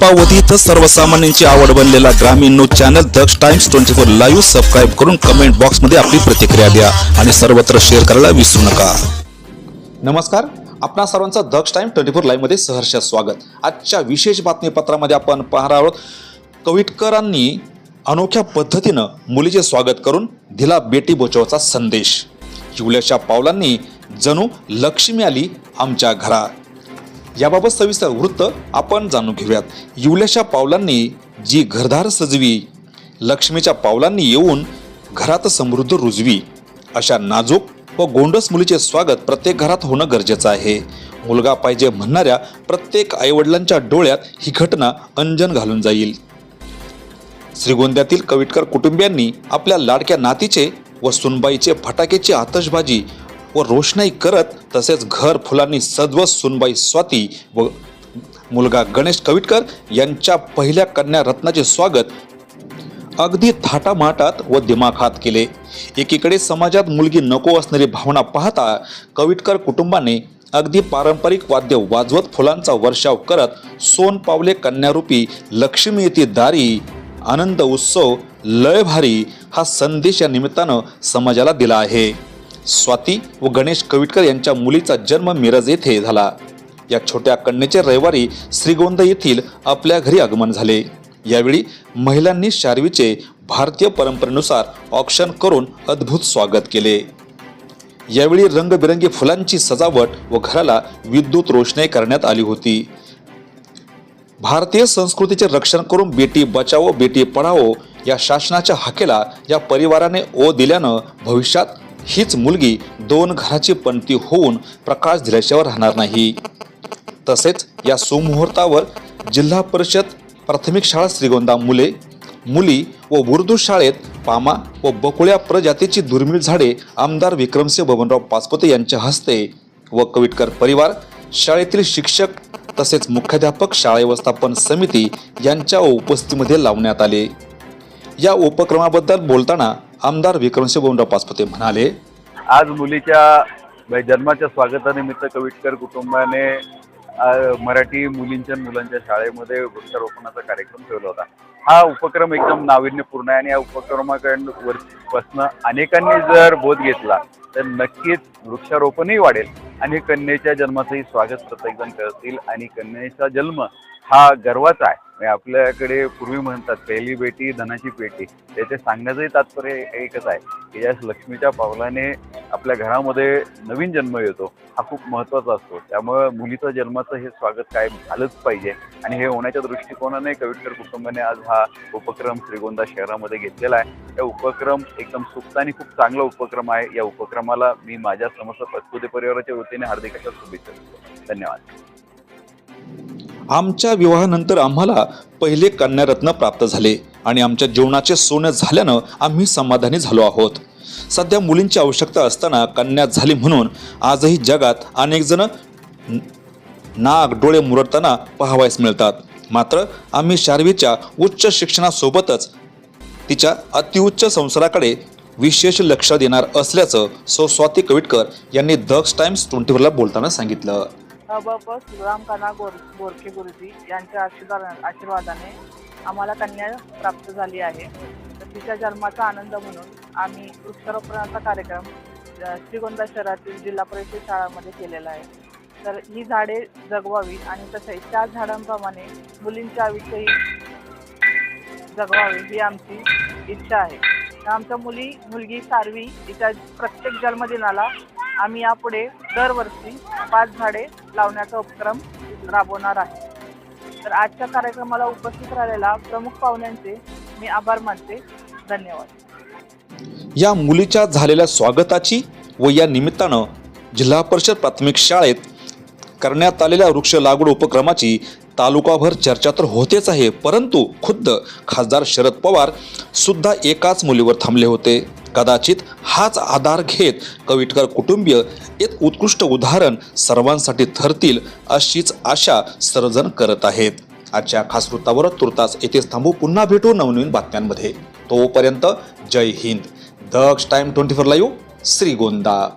अल्पावधीत सर्वसामान्यांची आवड बनलेला ग्रामीण news channel Daksh Times twenty four live subscribe करून कमेंट बॉक्समध्ये आपली प्रतिक्रिया द्या आणि सर्वत्र शेअर करायला विसरू नका. नमस्कार. आपणा सर्वांचं दक्ष टाइम ट्वेंटी फोर लाईव्हमध्ये सहर्ष स्वागत. आजच्या विशेष बातमीपत्रामध्ये आपण पाहणार आहोत कविटकरांनी अनोख्या पद्धतीनं मुलीचे स्वागत करून दिला बेटी बचावचा संदेश. युल्याच्या पावलांनी जणू लक्ष्मी आली आमच्या घरात. याबाबत सविस्तर वृत्त आपण जाणून घेऊयात. येवल्याच्या पावलांनी जी घरदार सजवी लक्ष्मीच्या पावलांनी येऊन घरात समृद्ध रुजवी अशा नाजूक व गोंडस मुलीचे स्वागत प्रत्येक घरात होणं गरजेचं आहे. मुलगा पाहिजे म्हणणाऱ्या प्रत्येक आईवडिलांच्या डोळ्यात ही घटना अंजन घालून जाईल. श्रीगोंद्यातील कविटकर कुटुंबियांनी आपल्या लाडक्या नातीचे व सुनबाईचे फटाक्याची आतषबाजी व रोषणाई करत तसेच घर फुलांनी सद्व सुनबाई स्वाती व मुलगा गणेश कविटकर यांच्या पहिल्या कन्या रत्नाचे स्वागत अगदी थाटामाटात व दिमाखात केले. एकीकडे समाजात मुलगी नको असणारी भावना पाहता कविटकर कुटुंबाने अगदी पारंपरिक वाद्य वाजवत फुलांचा वर्षाव करत सोन पावले कन्यारूपी लक्ष्मी येती दारी आनंद उत्सव लयभारी हा संदेश या निमित्तानं समाजाला दिला आहे. स्वाती व गणेश कविटकर यांच्या मुलीचा जन्म मिरज येथे झाला. या छोट्या कन्येचे रविवारी श्रीगोंदा येथील आपल्या घरी आगमन झाले. यावेळी महिलांनी शार्वीचे भारतीय परंपरेनुसार ऑक्शन करून अद्भुत स्वागत केले. यावेळी रंगबिरंगी फुलांची सजावट व घराला विद्युत रोषणाई करण्यात आली होती. भारतीय संस्कृतीचे रक्षण करून बेटी बचाओ बेटी पढाओ या शासनाच्या हाकेला या परिवाराने ओ दिल्यानं भविष्यात हीच मुलगी दोन घराची पणती होऊन प्रकाश दिल्याशिवाय राहणार नाही. तसेच या सुमुहूर्तावर जिल्हा परिषद प्राथमिक शाळा श्रीगोंदा मुले मुली व उर्दू शाळेत पामा व बकुळ्या प्रजातीची दुर्मिळ झाडे आमदार विक्रमसिंह बबनराव पाचपते यांच्या हस्ते व कविटकर परिवार शाळेतील शिक्षक तसेच मुख्याध्यापक शाळा व्यवस्थापन समिती यांच्या उपस्थितीमध्ये लावण्यात आले. या उपक्रमाबद्दल बोलताना आमदार विक्रमसिंह बबनराव पाचपुते म्हणाले आज मुलीच्या जन्माच्या स्वागतानिमित्त कविटकर कुटुंबाने मराठी मुलींच्या मुलांच्या शाळेमध्ये वृक्षारोपणाचा कार्यक्रम ठेवला होता. हा उपक्रम एकदम नाविन्यपूर्ण आहे आणि या उपक्रमाकडून पासनं अनेकांनी जर बोध घेतला तर नक्कीच वृक्षारोपणही वाढेल आणि कन्येच्या जन्माचंही स्वागत प्रत्येकजण करतील आणि कन्येचा जन्म हा गर्वाचा आहे. आपल्याकडे पूर्वी म्हणतात पहिली बेटी धनाची पेटी. त्याचे सांगण्याचंही तात्पर्य एकच आहे की ज्या लक्ष्मीच्या पावलाने आपल्या घरामध्ये नवीन जन्म येतो हा खूप महत्त्वाचा असतो. त्यामुळं मुलीचं जन्माचं हे स्वागत कायम झालंच पाहिजे. आणि हे होण्याच्या दृष्टिकोनाने कविटकर कुटुंबाने आज हा उपक्रम श्रीगोंदा शहरामध्ये घेतलेला आहे. या उपक्रम एकदम सुप्त आणि खूप चांगला उपक्रम आहे. या उपक्रमाला मी माझ्या समस्त पत्पुते परिवाराच्या वतीने हार्दिक अशा शुभेच्छा देतो. धन्यवाद. आमच्या विवाहानंतर आम्हाला पहिले कन्यारत्न प्राप्त झाले आणि आमच्या जीवनाचे सोनं झाल्यानं आम्ही समाधानी झालो आहोत. सध्या मुलींची आवश्यकता असताना कन्या झाली म्हणून आजही जगात अनेक जण नाक डोळे मुरडताना पाहावयास मिळतात. मात्र आम्ही शार्वीच्या उच्च शिक्षणासोबतच तिच्या अतिउच्च संसाराकडे विशेष लक्ष देणार असल्याचं सो स्वाती कविटकर यांनी दक्ष टाइम्स ट्वेंटी फोरला बोलताना सांगितलं. अबप सुरामकाना गोर गोरखे गुरुजी यांच्या आशीर्वाद आशीर्वादाने आम्हाला कन्या प्राप्त झाली आहे. तर तिच्या जन्माचा आनंद म्हणून आम्ही वृक्षारोपणाचा कार्यक्रम श्रीगोंदा शहरातील जिल्हा परिषद शाळामध्ये केलेला आहे. तर ही झाडे जगवावी आणि तसेच त्या झाडांप्रमाणे मुलींच्या आयुष्यही जगवावे ही आमची इच्छा आहे. तर आमच्या मुली मुलगी सारवी तिच्या प्रत्येक जन्मदिनाला आम्ही यापुढे दरवर्षी पाच झाडे लावण्याचा उपक्रम राबवणार आहे. तर आजच्या कार्यक्रमाला उपस्थित राहिलेल्या प्रमुख पाहुण्यांचे मी आभार मानते. धन्यवाद. या मुलीच्या झालेल्या स्वागताची व या निमित्तानं जिल्हा परिषद प्राथमिक शाळेत करण्यात आलेल्या वृक्ष लागवड उपक्रमाची तालुकाभर चर्चा तर होतेच आहे परंतु खुद्द खासदार शरद पवार सुद्धा एकाच मुलीवर थांबले होते. कदाचित हाच आधार घेत कविटकर कुटुंबीय एक उत्कृष्ट उदाहरण सर्वांसाठी ठरतील अशीच आशा सर्जन करत आहेत. आजच्या खास वृत्तावर तुर्तास येथेच थांबू. पुन्हा भेटू नवनवीन बातम्यांमध्ये. तोपर्यंत जय Hind. Daksh time twenty four live Shrigonda.